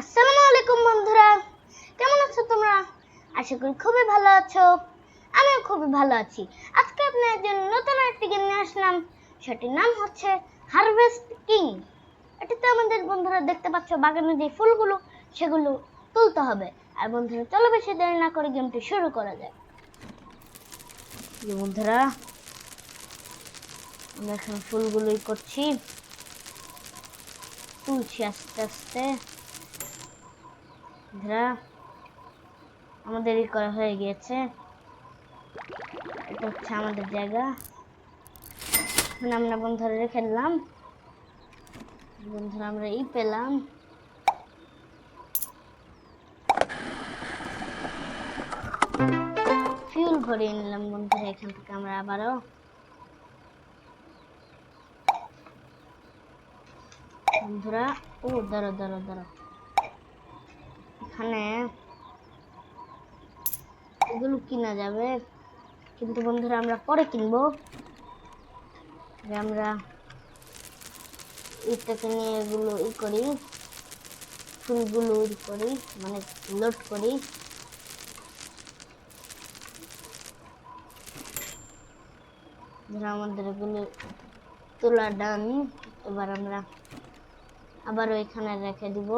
আসসালামু আলাইকুম বন্ধুরা। কেমন আছো তোমরা? আশা করি খুবই ভালো আছো। আমিও খুবই ভালো আছি। আজকে আপনাদের জন্য নতুন একটি গেম নিয়ে আসলাম। সেটির নাম হচ্ছে হারভেস্ট কিং এটাতে আমাদের বন্ধুরা দেখতে পাচ্ছ বাগানে যে ফুলগুলো, সেগুলো তুলতে হবে। আর বন্ধুরা, চলো বেশি দেরি না করে গেমটি শুরু করা যায় যে বন্ধুরা, আমরা এখন ফুলগুলোই করছি। তুলছি আস্তে আস্তে। বন্ধুরা আমাদের ই করা হয়ে গিয়েছে। এটা হচ্ছে আমাদের জায়গা। এখন আমরা বন্ধুরা রেখে দিলাম। বন্ধুরা, আমরা ই পেলাম। ফিউল ভরিয়ে নিলাম বন্ধুরা, এখান থেকে আমরা আবারও। বন্ধুরা, ও দাঁড়ো দাঁড়ো দাঁড়ো এখানে এগুলো কিনা যাবে। কিন্তু বন্ধুরা, আমরা পরে কিনবো। আমরা ইটাকে নিয়ে এগুলো ই করি, ফুলগুলো ই করি মানে লোড করি। আমাদের এগুলো তোলা ডান। এবার আমরা আবার ওইখানে রেখে দিব।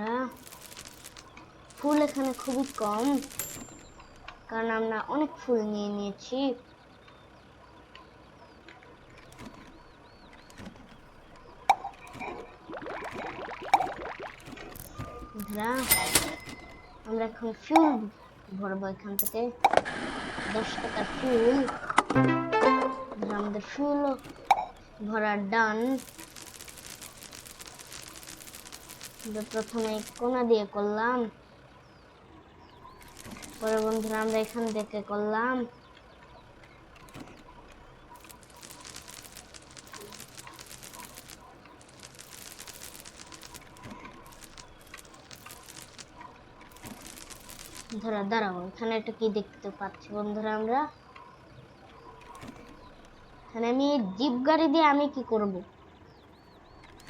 ধরা ফুল এখানে খুবই কম, কারণ আমরা অনেক ফুল নিয়ে নিয়েছি। আমরা এখন ফুল ভরবো এখান থেকে। দশ টাকার ফুল। ধরা, আমাদের ফুল ভরা ডান আমরা প্রথমে কোনা দিয়ে করলাম। পরে বন্ধুরা আমরা এখান থেকে করলাম। ধরা, দাঁড়াও, এখানে একটা কি দেখতে পাচ্ছি বন্ধুরা আমরা? এখানে আমি জিপ গাড়ি দিয়ে আমি কি করব?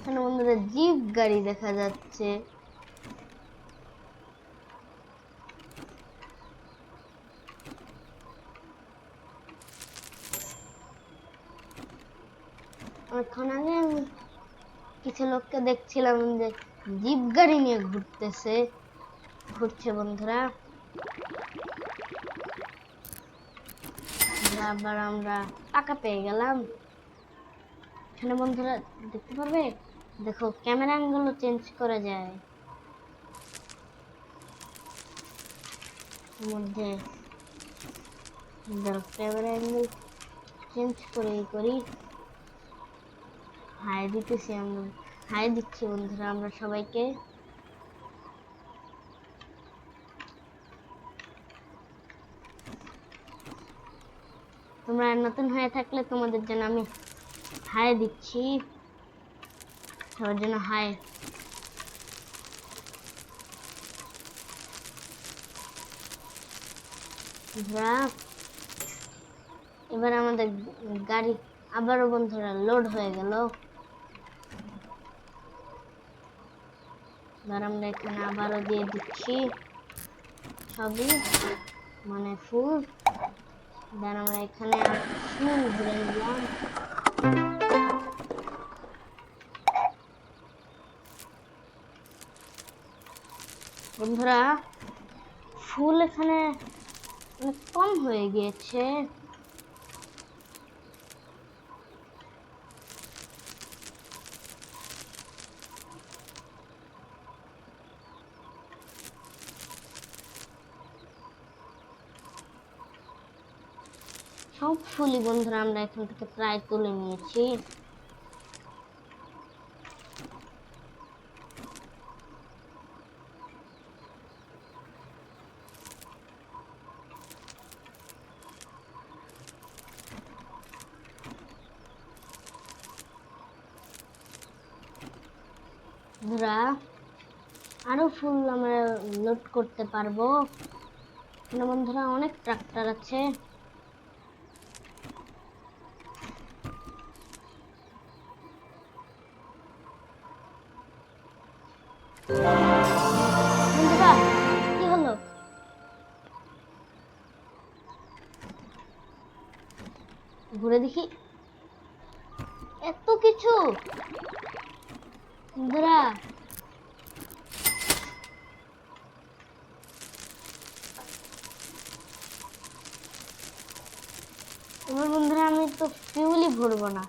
এখানে বন্ধুরা জিপ গাড়ি দেখা যাচ্ছে। আগে আমি কিছু লোককে দেখছিলাম যে জিপ গাড়ি নিয়ে ঘুরতেছে। ঘুরছে বন্ধুরা। আবার আমরা টাকা পেয়ে গেলাম। এখানে বন্ধুরা দেখতে পারবে? দেখো ক্যামেরা গুলো চেঞ্জ করা যায়। মধ্যে ক্যামেরা অ্যাঙ্গেল চেঞ্জ করে করি। হাই দিতেছি আমরা। হাই দিচ্ছি বন্ধুরা আমরা সবাইকে। তোমরা নতুন হয়ে থাকলে তোমাদের জন্য আমি হাই দিচ্ছি। সবার জন্য হাই এবার আমাদের গাড়ি আবারও বন্ধুরা লোড হয়ে গেল। এবার আমরা এখানে আবারও দিয়ে দিচ্ছি সবই মানে ফুল দেন আমরা এখানে ফুল ঘুরে নিলাম। বন্ধুরা, ফুল এখানে অনেক কম হয়ে গিয়েছে। সব ফুলই বন্ধুরা আমরা এখান থেকে প্রায় তুলে নিয়েছি বন্ধুরা আরও ফুল আমরা লোড করতে পারব। বন্ধুরা অনেক ট্রাক্টর আছে। কি হলো? ঘুরে দেখি। এত কিছু? বন্ধুরা এবার বন্ধুরা আমি তো ভরবো না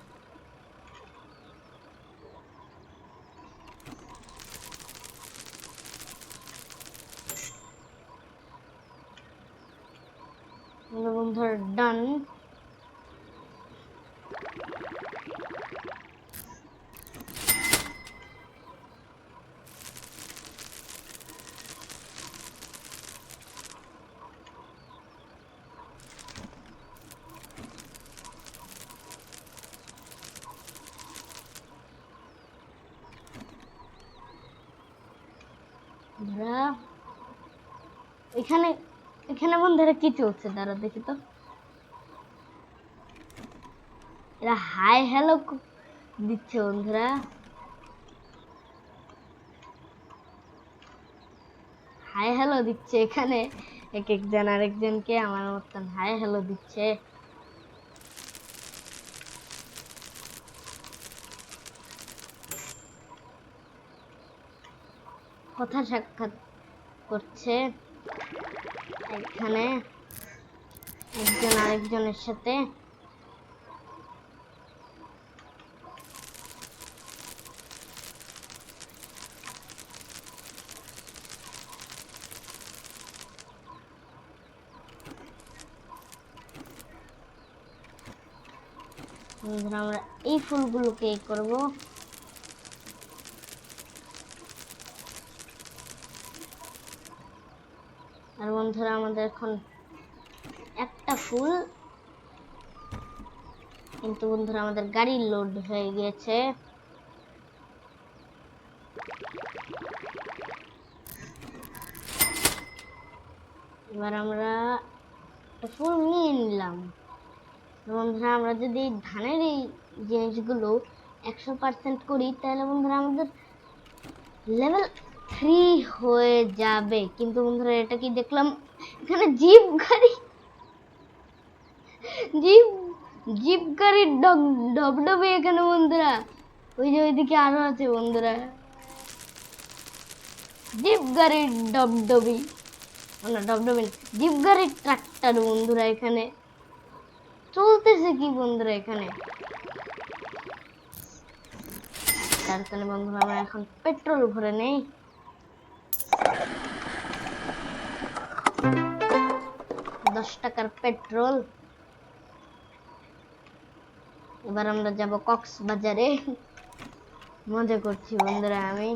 এবার বন্ধুরা ডান বন্ধুরা এখানে এখানে বন্ধুরা কি চলছে? দাঁড়া দেখি তো। এরা হাই হ্যালো দিচ্ছে বন্ধুরা। হাই হ্যালো দিচ্ছে এখানে। এক একজন আরেকজনকে, আমার মতন হাই হ্যালো দিচ্ছে। কথা সাক্ষাৎ করছে। এখানে একজন আরেকজনের সাথে আমরা এই ফুলগুলোকে করব আর বন্ধুরা আমাদের এখন একটা ফুল। কিন্তু বন্ধুরা, আমাদের গাড়ি লোড হয়ে গিয়েছে। এবার আমরা ফুল নিয়ে নিলাম। বন্ধুরা, আমরা যদি ধানের এই জিনিসগুলো একশো পার্সেন্ট করি, তাহলে বন্ধুরা আমাদের লেভেল থ্রি হয়ে যাবে। কিন্তু বন্ধুরা, এটা কি দেখলাম? এখানে জিপ গাড়ি। জিপ জিপ গাড়ির ডব ডবডবে এখানে বন্ধুরা। ওই যে ওইদিকে আরও আছে বন্ধুরা। জিপ গাড়ির ডবডবি। না, ডবডবি জিপ গাড়ির ট্রাক্টর বন্ধুরা এখানে। চলতেছে কি বন্ধুরা এখানে? তার বন্ধুরা, আমরা এখন পেট্রোল ভরে নেই। দশ টাকার পেট্রোল। এবার আমরা যাব কক্সবাজারে। মজা করছি বন্ধুরা আমি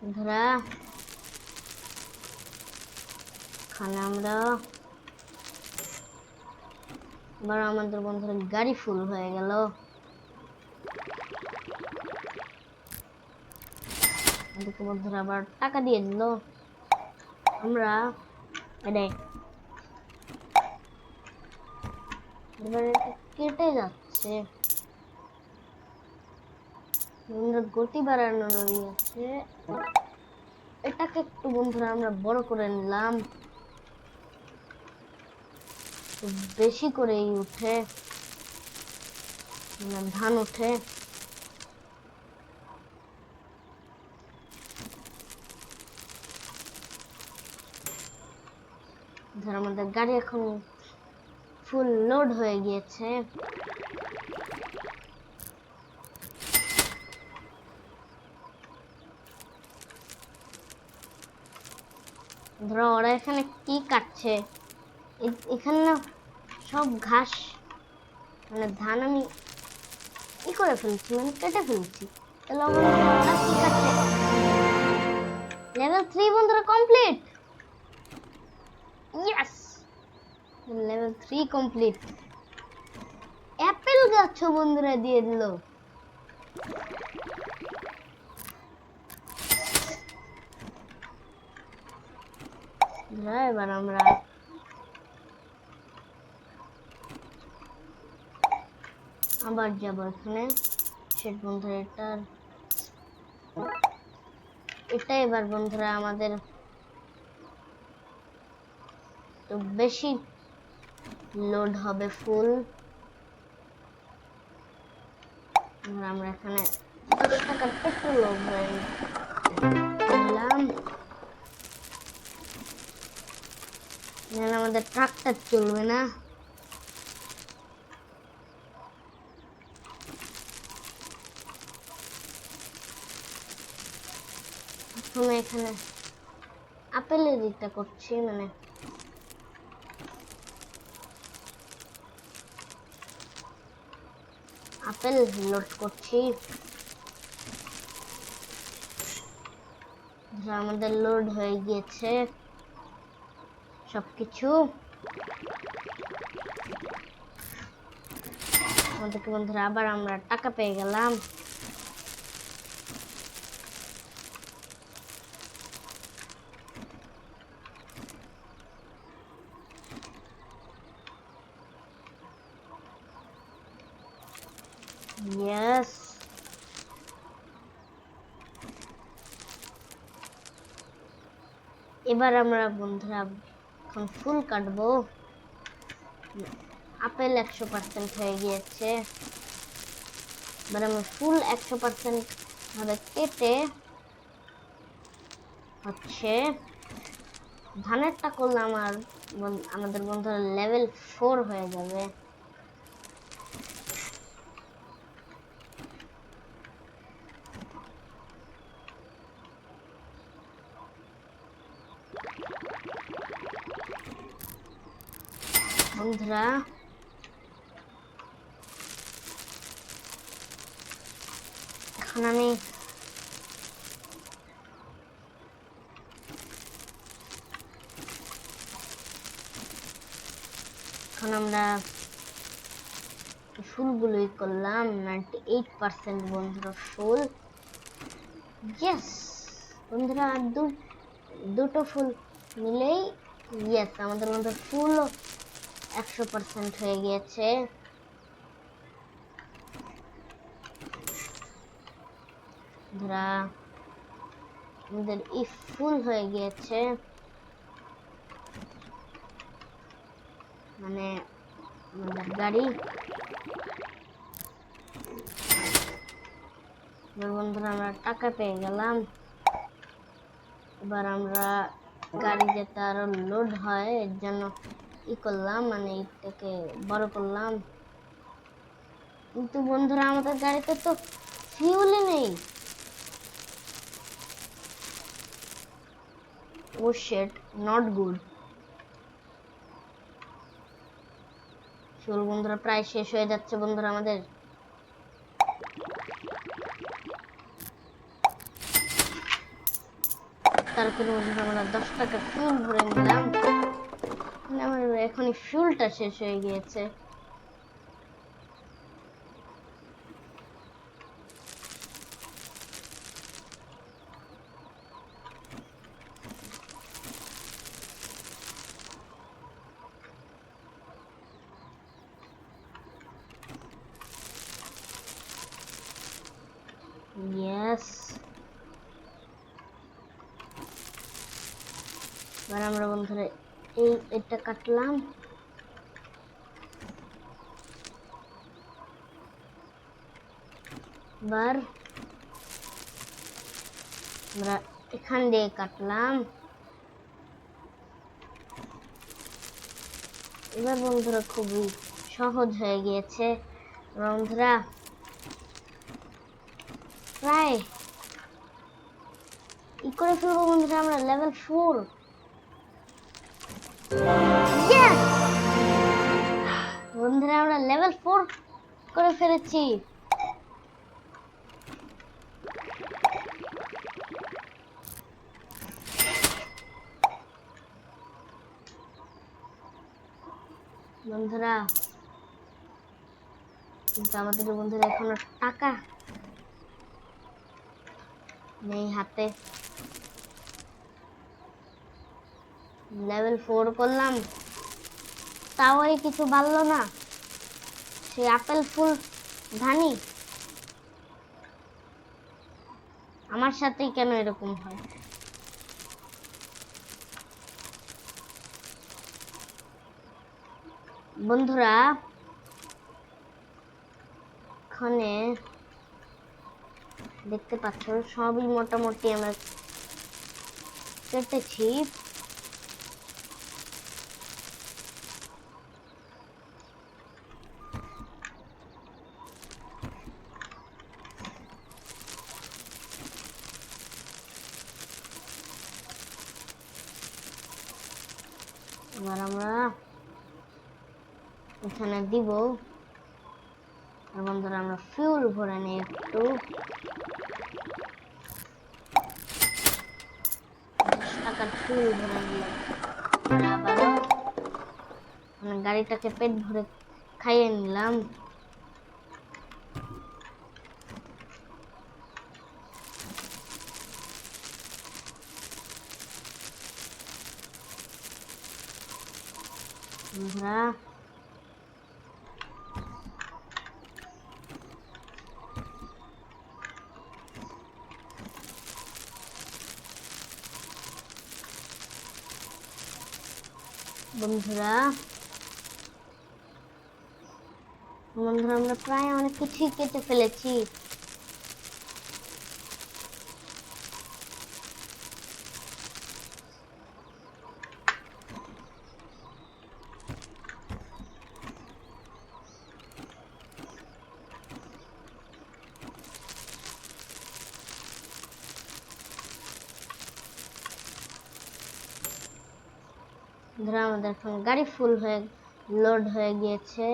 বন্ধুরা এখানে আমরা এবার আমাদের বন্ধুরা গাড়ি ফুল হয়ে গেল। বন্ধুরা আবার টাকা দিয়ে দিল। আমরা কেটে যাচ্ছে। গতি বাড়ানো রয়েছে। এটাকে একটু বন্ধুরা আমরা বড় করে নিলাম। বেশি করেই উঠে মানে ধান উঠে। ধর আমাদের গাড়ি এখন ফুল লোড হয়ে গিয়েছে। ধরো ওরা এখানে কি কাটছে? এখানে না সব ঘাস মানে ধান আমি ই করে ফেলছি মানে কেটে ফেলছি। তাহলে কাটছে। লেভেল থ্রি বন্ধুরা complete yes level three complete apple গাছ বন্ধুরা দিয়ে দিল। হ্যাঁ, এবার আমরা আবার যাব এখানে। সেট বন্ধুরা এটার এটা এবার বন্ধুরা আমাদের। তো বেশি লোড হবে ফুল আমরা এখানে দশ টাকার পেট্রোল আমাদের ট্রাকটা চলবে না। প্রথমে এখানে আপেলের দিকটা করছি মানে। আপেল লোড করছি। আমাদের লোড হয়ে গিয়েছে। সবকিছু। আমাদেরকে বন্ধুরা, আবার আমরা টাকা পেয়ে গেলাম Yes. এবার আমরা বন্ধুরা এখন ফুল কাটবো। আপেল একশো পার্সেন্ট হয়ে গিয়েছে। এবার আমরা ফুল একশো পার্সেন্ট ভাবে কেটে হচ্ছে ধানেরটা করলে আমার আমাদের বন্ধুরা লেভেল ফোর হয়ে যাবে। বন্ধুরা এখন আমি এখন আমরা ফুলগুলোই করলাম নাইনটি এইট পার্সেন্ট বন্ধুরা ফুল ইয়েস বন্ধুরা আর দুটো ফুল মিলেই ইয়েস আমাদের মধ্যে ফুল একশো পার্সেন্ট হয়ে গিয়েছে। ধরা, আমাদের ফুল হয়ে গিয়েছে। মানে আমাদের গাড়ি। বন্ধুরা, আমরা টাকা পেয়ে গেলাম। এবার আমরা গাড়ি যাতে আরও লোড হয়, এর জন্য ই করলাম মানে এটাকে বড় করলাম। কিন্তু বন্ধুরা, আমাদের গাড়িতে তো ফিউলই নেই। ও শেট নট গুড বন্ধুরা, প্রায় শেষ হয়ে যাচ্ছে বন্ধুরা আমাদের। তারপরে বন্ধুরা আমরা দশ টাকা ফুল ভরে নিলাম। মানে আমার এখনই ফুলটা শেষ হয়ে গিয়েছে. এবার আমরা বন্ধুরা এই এটা কাটলাম। এবার আমরা এখান দিয়ে কাটলাম। এবার বন্ধুরা খুবই সহজ হয়ে গিয়েছে। বন্ধুরা, প্রায় ই করে ফেলব বন্ধুরা আমরা লেভেল ফোর বন্ধুরা আমরা লেভেল ফোর করে ফেলেছি। বন্ধুরা কিন্তু আমাদের বন্ধুরা এখনও টাকা নেই হাতে। লেভেল ফোর করলাম। তাও এই কিছু বাড়লো না। সেই আপেল ফুল ধানি। আমার সাথেই কেন এরকম হয়? বন্ধুরা, এখানে দেখতে পাচ্ছ, সবই মোটামুটি আমরা কেটেছি এবার আমরা এখানে দিব। আর বন্ধুরা আমরা ফিউল ভরে নিই একটু। গাড়িটাকে পেট ভরে খাইয়ে নিলাম। বন্ধুরা বন্ধুরা। বন্ধুরা আমরা প্রায় অনেক কিছুই কেটে ফেলেছি। বন্ধুরা, আমাদের এখন গাড়ি ফুল হয়ে লোড হয়ে গিয়েছে।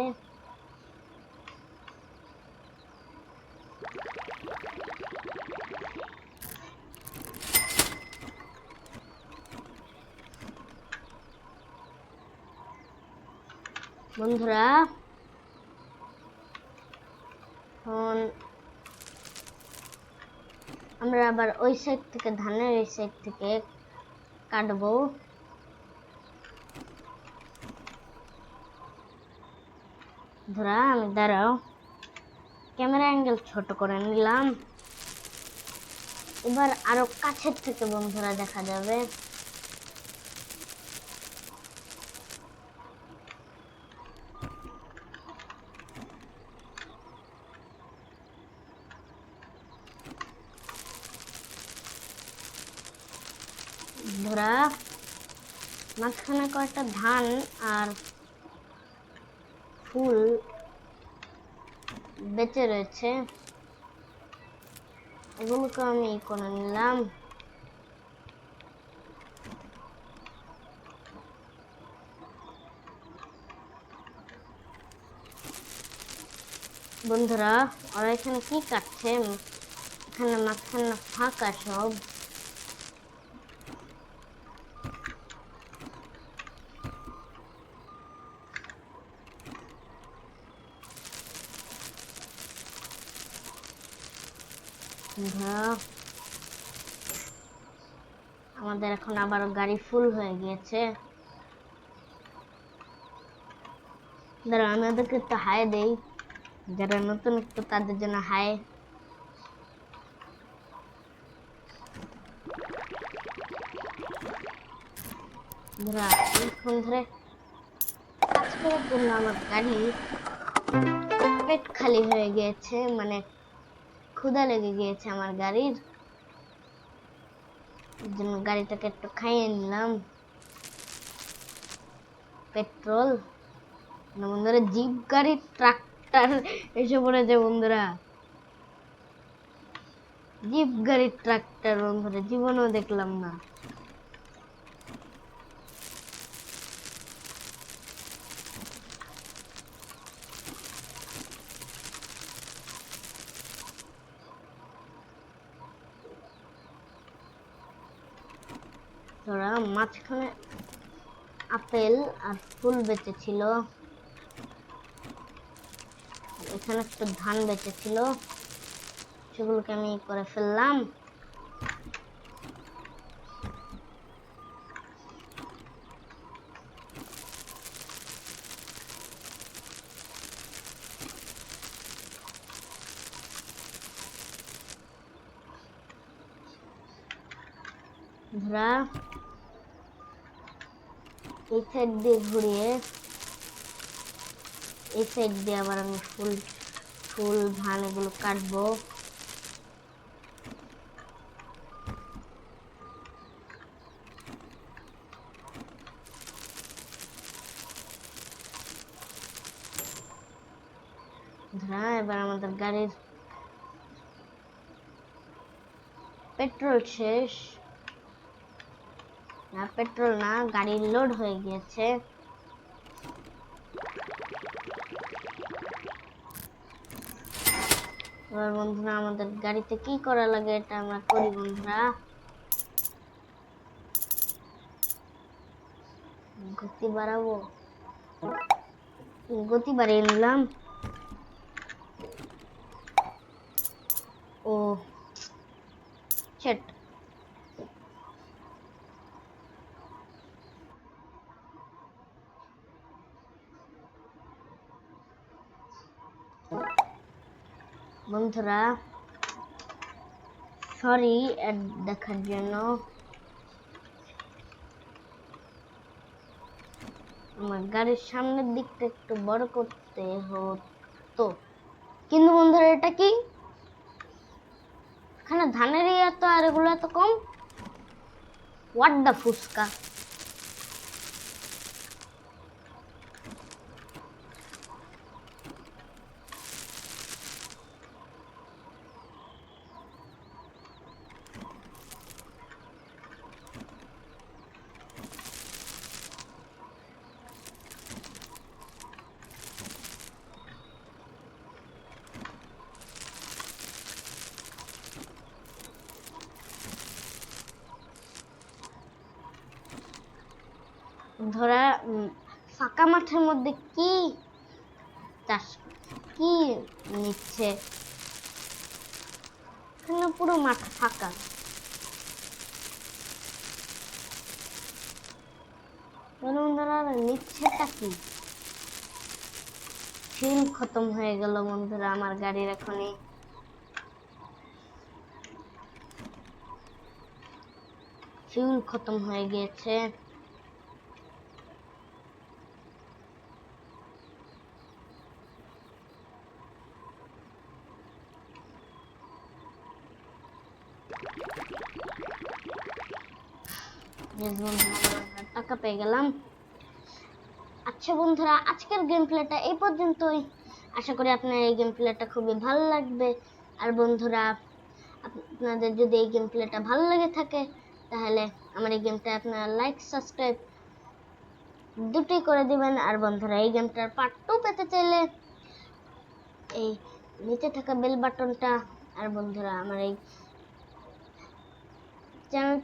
বন্ধুরা, এখন আমরা আবার ওই সাইড থেকে, ধানের ওই সাইড থেকে কাটবো। ধরা আমি দাঁড়াও। ক্যামেরা অ্যাঙ্গেল ছোট করে নিলাম। এবার আরও কাছের থেকে বন্ধুরা দেখা যাবে। ধরা মাঝখানে কয়েকটা ধান আর ফুল বেঁচে রয়েছে। এগুলোকে আমি করে নিলাম। বন্ধুরা, ওরা এখানে কি কাটছে? এখানে মাঝখানে ফাঁকা সব বন্ধুরা আমাদের এখন আবার গাড়ি ফুল হয়ে গিয়েছে। দাঁড়া আমি ওদেরকে একটু হাই দেই। যারা নতুন একটু তাদের জন্য হাই আমার গাড়ি পেট খালি হয়ে গিয়েছে মানে ক্ষুধা লেগে গিয়েছে আমার গাড়ির। জন্য গাড়িটাকে একটু খাইয়ে নিলাম। পেট্রোল। বন্ধুরা, জিপ গাড়ি, ট্রাক্টর এসে পড়েছে বন্ধুরা। জিপ গাড়ি, ট্রাক্টর বন্ধুরা, জীবনেও দেখলাম না। তোরা মাঝখানে আপেল আর ফুল বেঁচেছিল। এখানে একটু ধান বেঁচেছিল। সেগুলোকে আমি করে ফেললাম। সাইড দিয়ে ঘুরিয়ে, এই সাইড দিয়ে আবার আমি ফুল ফুল ধান এগুলো কাটবো এবার আমাদের গাড়ির পেট্রোল শেষ। না পেট্রোল না গাড়ি লোড হয়ে গিয়েছে। এবার বন্ধুরা, আমাদের গাড়িতে কি করা লাগে এটা আমরা করি বন্ধুরা। গতি বাড়াবো। গতি বাড়িয়ে নিলাম। ও সেট বন্ধুরা সরি দেখার জন্য। আমার গাড়ির সামনের দিকটা একটু বড় করতে হতো। কিন্তু বন্ধুরা, এটা কি? এখানে ধানের এত আর এগুলো এত কম? হোয়াট দা ফুচকা? ধরা ফাঁকা মাঠের মধ্যে কি চাষ কি নিচ্ছে? এখানে পুরো মাঠ ফাঁকা। বন্ধুরা নিচ্ছেটা কি? ফিল খতম হয়ে গেল বন্ধুরা আমার গাড়ির এখনই। ফিউল খতম হয়ে গিয়েছে। টাকা পেয়ে গেলাম। আচ্ছা বন্ধুরা, আজকের গেম প্লেটা এই পর্যন্তই। আশা করি আপনার এই গেম প্লেটা খুবই ভালো লাগবে। আর বন্ধুরা আপনাদের যদি এই গেম প্লেটা ভালো লেগে থাকে, তাহলে আমার এই গেমটা আপনারা লাইক সাবস্ক্রাইব দুটোই করে দিবেন। আর বন্ধুরা, এই গেমটার পার্ট টু পেতে চাইলে এই নিচে থাকা বেল বাটনটা আর বন্ধুরা, আমার এই চ্যানেল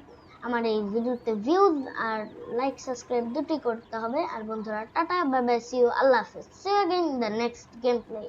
আমার এই ভিডিওতে ভিউজ আর লাইক সাবস্ক্রাইব দুটি করতে হবে। আর বন্ধুরা, tata bye bye see you আল্লাহ হাফেজ। See you again the next game play